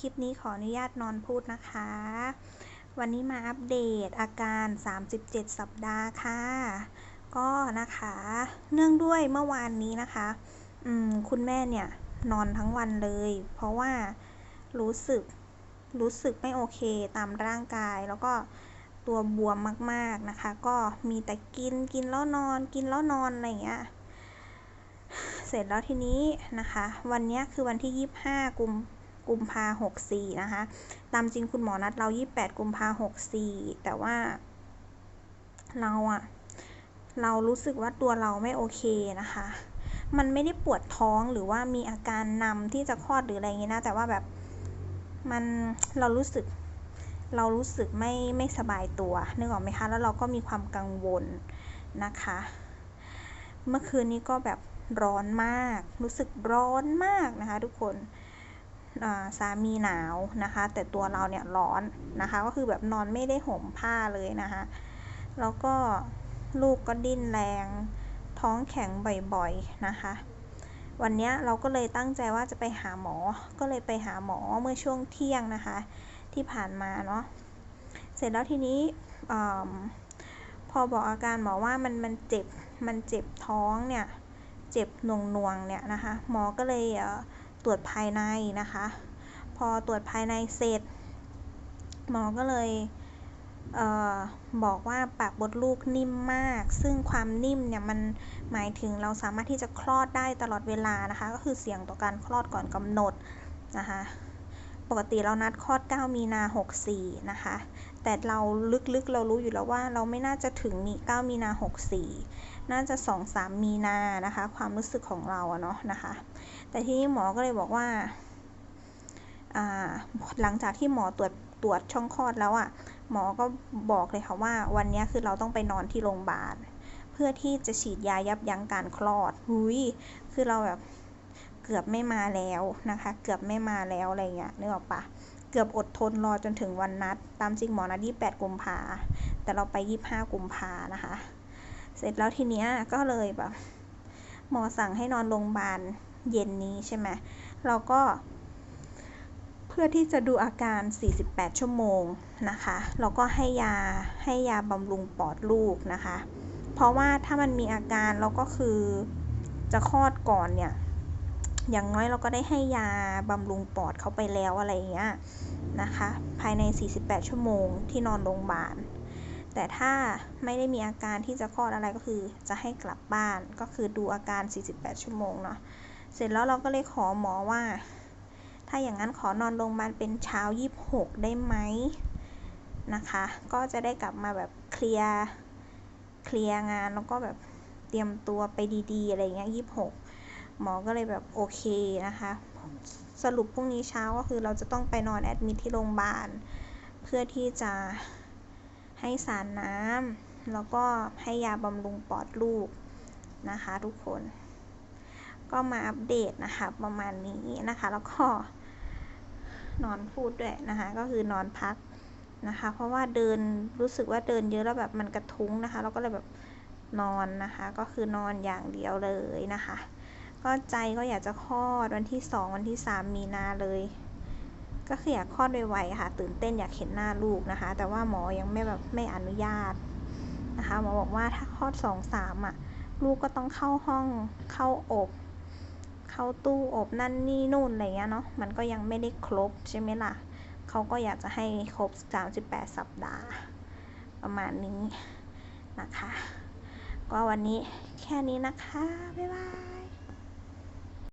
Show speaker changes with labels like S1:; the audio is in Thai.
S1: คลิปนี้ขออนุญาตนอนพูดนะคะ วันนี้มาอัปเดตอาการ 37 สัปดาห์ค่ะ ก็นะคะ เนื่องด้วยเมื่อวานนี้นะคะอืมคุณแม่เนี่ยนอนทั้งวันเลย เพราะว่ารู้สึกรู้สึกไม่โอเคตามร่างกายแล้วก็ตัวบวมมากๆนะคะ ก็มีแต่กินกินแล้วนอน กินแล้วนอนอะไรอย่างเงี้ยเสร็จแล้วทีนี้นะคะ วันนี้คือวันที่ 25 กุม กุมภาหกสี่นะคะ ตามจริงคุณหมอนัดเรา 28 กุมภาหกสี่แต่ว่า เราอะเรารู้สึกว่าตัวเราไม่โอเคนะคะ มันไม่ได้ปวดท้องหรือว่ามีอาการนำที่จะคลอดหรืออะไรอย่างงี้ยนะ แต่ว่าแบบมันเรารู้สึกเรารู้สึกไม่ไม่สบายตัวนึกออกไหมคะ แล้วเราก็มีความกังวลนะคะ เมื่อคืนนี้ก็แบบร้อนมาก รู้สึกร้อนมากนะคะทุกคน สามีหนาวนะคะ แต่ตัวเราเนี่ยร้อนนะคะ ก็คือแบบนอนไม่ได้ห่มผ้าเลยนะคะ แล้วก็ลูกก็ดิ้นแรง ท้องแข็งบ่อยๆนะคะ วันนี้เราก็เลยตั้งใจว่าจะไปหาหมอ ก็เลยไปหาหมอเมื่อช่วงเที่ยงนะคะ ที่ผ่านมาเนาะ เสร็จแล้วทีนี้พอบอกอาการหมอว่ามันมันเจ็บ มันเจ็บท้องเนี่ย เจ็บหน่วงๆเนี่ยนะคะ หมอก็เลย ตรวจภายในนะคะ พอตรวจภายในเสร็จ หมอก็เลยเออบอกว่าปากบดลูกนิ่มมาก ซึ่งความนิ่มเนี่ยมันหมายถึงเราสามารถที่จะคลอดได้ตลอดเวลานะคะ ก็คือเสี่ยงต่อการคลอดก่อนกำหนดนะคะ ปกติเรานัดคลอด 9 มีนา 64 นะคะ แต่เราลึกๆ เรารู้อยู่แล้วว่าเราไม่น่าจะถึงมี 9 มีนา 64 น่าจะ 2-3 มีนา นะคะ ความรู้สึกของเราเนาะนะคะ แต่ที่หมอก็เลยบอกว่า หลังจากที่หมอตรวจตรวจช่องคลอดแล้วอะ่ะ หมอก็บอกเลยค่ะว่า วันนี้คือเราต้องไปนอนที่โรงพยาบาล เพื่อที่จะฉีดยายับยั้งการคลอด หุย คือเราแบบ เกือบไม่มาแล้วนะคะ เกือบไม่มาแล้วอะไรเงี้ยนึกออกปะเกือบอดทนรอจนถึงวันนัด ตามจริงหมอนัด28กุมภาแต่เราไป25กุมภานะคะ เสร็จแล้วทีเนี้ยก็เลยแบบหมอสั่งให้นอนโรงพยาบาลเย็นนี้ใช่ไหมเราก็ เพื่อที่จะดูอาการ 48 ชั่วโมงนะคะเราก็ให้ยาให้ยาบำรุงปอดลูกนะคะ เพราะว่าถ้ามันมีอาการเราก็คือจะคลอดก่อนเนี่ย อย่างน้อยเราก็ได้ให้ยาบำรุงปอดเขาไปแล้วอะไรอย่างเงี้ยนะคะ ภายใน 48 ชั่วโมงที่นอนโรงพยาบาล แต่ถ้าไม่ได้มีอาการที่จะคลอดอะไรก็คือ จะให้กลับบ้านก็คือดูอาการ 48 ชั่วโมงเนาะ เสร็จแล้วเราก็เลยขอหมอว่า ถ้าอย่างนั้นขอนอนโรงพยาบาลเป็นเช้ายี่บหกได้ไหมนะคะ ก็จะได้กลับมาแบบเคลียร์ เคลียร์งานแล้วก็แบบเตรียมตัวไปดีๆ อะไรเงี้ยยี่บหก หมอก็เลยแบบโอเคนะคะ สรุปพรุ่งนี้เช้าก็คือเราจะต้องไปนอนแอดมิทที่โรงพยาบาล เพื่อที่จะให้สารน้ำแล้วก็ให้ยาบำรุงปอดลูกนะคะทุกคน ก็มาอัปเดตนะคะประมาณนี้นะคะ แล้วก็นอนพูดด้วยนะคะ ก็คือนอนพักนะคะ เพราะว่าเดินรู้สึกว่าเดินเยอะแล้วแบบมันกระทุ้งนะคะ เราก็เลยแบบนอนนะคะ ก็คือนอนอย่างเดียวเลยนะคะ ก็ใจก็อยากจะคลอดวันที่สองวันที่สามมีนาเลย ก็คืออยากคลอดไวๆค่ะ ตื่นเต้นอยากเห็นหน้าลูกนะคะ แต่ว่าหมอยังไม่แบบไม่อนุญาตนะคะหมอบอกว่าถ้าคลอดสองสามอะ ลูกก็ต้องเข้าห้องเข้าอบ เข้าตู้อบนั่นนี่นู่นอะไรเงี้ยเนาะมันก็ยังไม่ได้ครบใช่ไหมล่ะเขาก็อยากจะให้ครบ 38 สัปดาห์ ประมาณนี้นะคะ ก็วันนี้แค่นี้นะคะ บ๊ายบาย